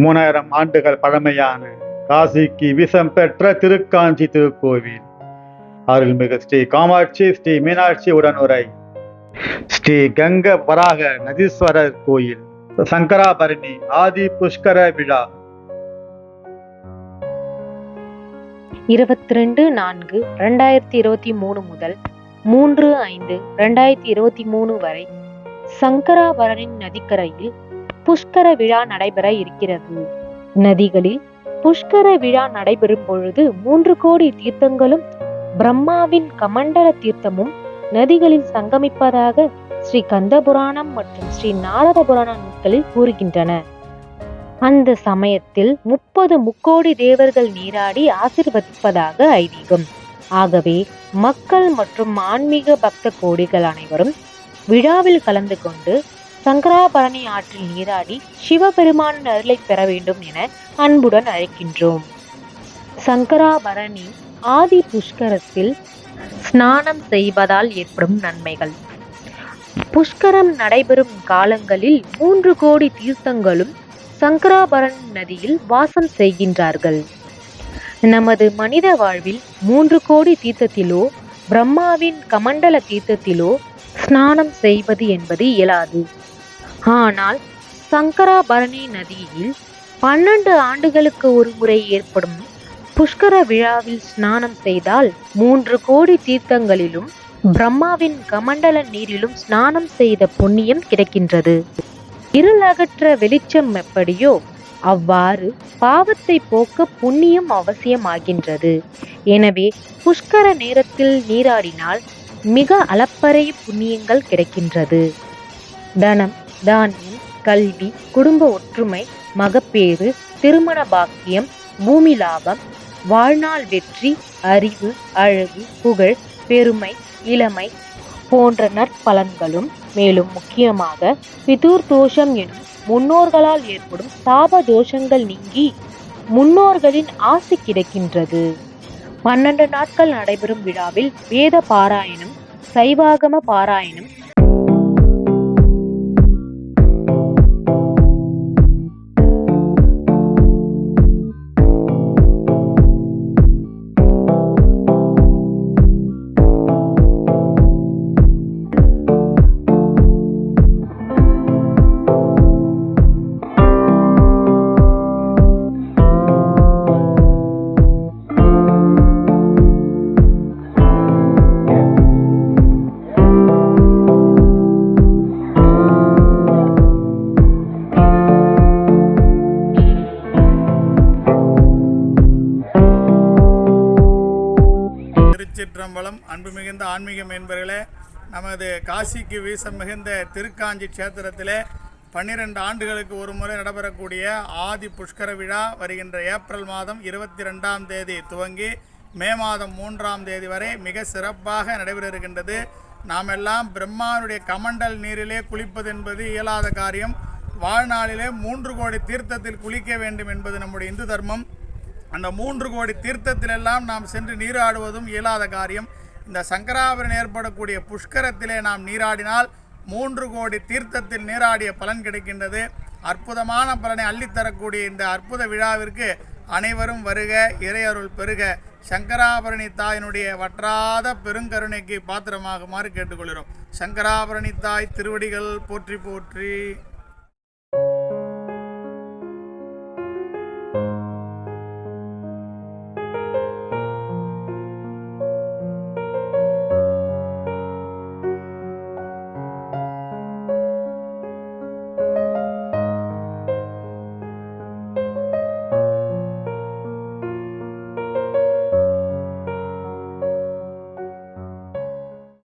மூணாயிரம் ஆண்டுகள் பழமையான காசிக்கு விசம் பெற்ற திருக்காஞ்சி திருக்கோவில். அருள்மிகு ஸ்ரீ காமாட்சி ஸ்ரீ மீனாட்சி உடனுரை. ஸ்ரீ கங்க வராக நதீஸ்வரர் கோயில் சங்கராபரணி ஆதி புஷ்கர விழா. இருபத்தி ரெண்டு நான்கு ரெண்டாயிரத்தி இருபத்தி மூணு முதல் மூன்று ஐந்து ரெண்டாயிரத்தி இருபத்தி மூணு வரை சங்கராபரணின் நதிக்கரையில் புஷ்கர விழா நடைபெற இருக்கிறது. நதிகளில் புஷ்கர விழா நடைபெறும் பொழுது மூன்று கோடி தீர்த்தங்களும் பிரம்மாவின் கமண்டல தீர்த்தமும் நதிகளில் சங்கமிப்பதாக ஸ்ரீ கந்த புராணம் மற்றும் ஸ்ரீ நாரத புராண நூல்களில் கூறுகின்றன. அந்த சமயத்தில் முப்பது முக்கோடி தேவர்கள் நீராடி ஆசிர்வதிப்பதாக ஐதீகம். ஆகவே மக்கள் மற்றும் ஆன்மீக பக்த கோடிகள் அனைவரும் விழாவில் கலந்து கொண்டு சங்கராபரணி ஆற்றில் நீராடி சிவபெருமானின் அருளை பெற வேண்டும் என அன்புடன் அழைக்கின்றோம். சங்கராபரணி ஆதி புஷ்கரத்தில் ஸ்நானம் செய்வதால் ஏற்படும் நன்மைகள். புஷ்கரம் நடைபெறும் காலங்களில் மூன்று கோடி தீர்த்தங்களும் சங்கராபரணி நதியில் வாசம் செய்கின்றார்கள். நமது மனித வாழ்வில் மூன்று கோடி தீர்த்தத்திலோ பிரம்மாவின் கமண்டல தீர்த்தத்திலோ ஸ்நானம் செய்வது என்பது இயலாது. ஆனால் சங்கராபரணி நதியில் பன்னெண்டு ஆண்டுகளுக்கு ஒரு முறை ஏற்படும் புஷ்கர விழாவில் ஸ்நானம் செய்தால் மூன்று கோடி தீர்த்தங்களிலும் பிரம்மாவின் கமண்டல நீரிலும் ஸ்நானம் செய்த புண்ணியம் கிடைக்கின்றது. இருள் அகற்ற வெளிச்சம் எப்படியோ அவ்வாறு பாவத்தை போக்க புண்ணியம் அவசியமாகின்றது. எனவே புஷ்கர நேரத்தில் நீராடினால் மிக அளப்பரிய புண்ணியங்கள் கிடைக்கின்றது. தனம் தானியம் கல்வி குடும்ப ஒற்றுமை மகப்பேறு திருமண பாக்கியம் பூமி லாபம் வாழ்நாள் வெற்றி அறிவு அழகு புகழ் பெருமை இளமை போன்ற நற்பலன்களும் மேலும் முக்கியமாக பிதுர் தோஷம் எனும் முன்னோர்களால் ஏற்படும் சாப தோஷங்கள் நீங்கி முன்னோர்களின் ஆசி கிடைக்கின்றது. பன்னெண்டு நாட்கள் நடைபெறும் விழாவில் வேத பாராயணம் சைவாகம பாராயணம் திருச்சிற்றம்பலம் அன்பு மிகுந்த ஆன்மீகம் மேன்பர்களே நமது காசிக்கு வீசம் மிகுந்த திருக்காஞ்சி க்ஷேத்திரத்திலே பன்னிரெண்டு ஆண்டுகளுக்கு ஒரு முறை நடைபெறக்கூடிய ஆதி புஷ்கர விழா வருகின்ற ஏப்ரல் மாதம் இருபத்தி ரெண்டாம் தேதி துவங்கி மே மாதம் மூன்றாம் தேதி வரை மிக சிறப்பாக நடைபெற இருக்கின்றது நாம் எல்லாம் பிரம்மானுடைய கமண்டல் நீரிலே குளிப்பது என்பது இயலாத காரியம். வாழ்நாளிலே மூன்று கோடி தீர்த்தத்தில் குளிக்க வேண்டும் என்பது நம்முடைய இந்து தர்மம். அந்த மூன்று கோடி தீர்த்தத்திலெல்லாம் நாம் சென்று நீராடுவதும் இயலாத காரியம். இந்த சங்கராபரணி ஏற்படக்கூடிய புஷ்கரத்திலே நாம் நீராடினால் மூன்று கோடி தீர்த்தத்தில் நீராடிய பலன் கிடைக்கின்றது. அற்புதமான பலனை அள்ளித்தரக்கூடிய இந்த அற்புத விழாவிற்கு அனைவரும் வருக இறையருள் பெருக. சங்கராபரணி தாயினுடைய வற்றாத பெருங்கருணைக்கு பாத்திரமாகுமாறு கேட்டுக்கொள்கிறோம். சங்கராபரணி தாய் திருவடிகள் போற்றி போற்றி.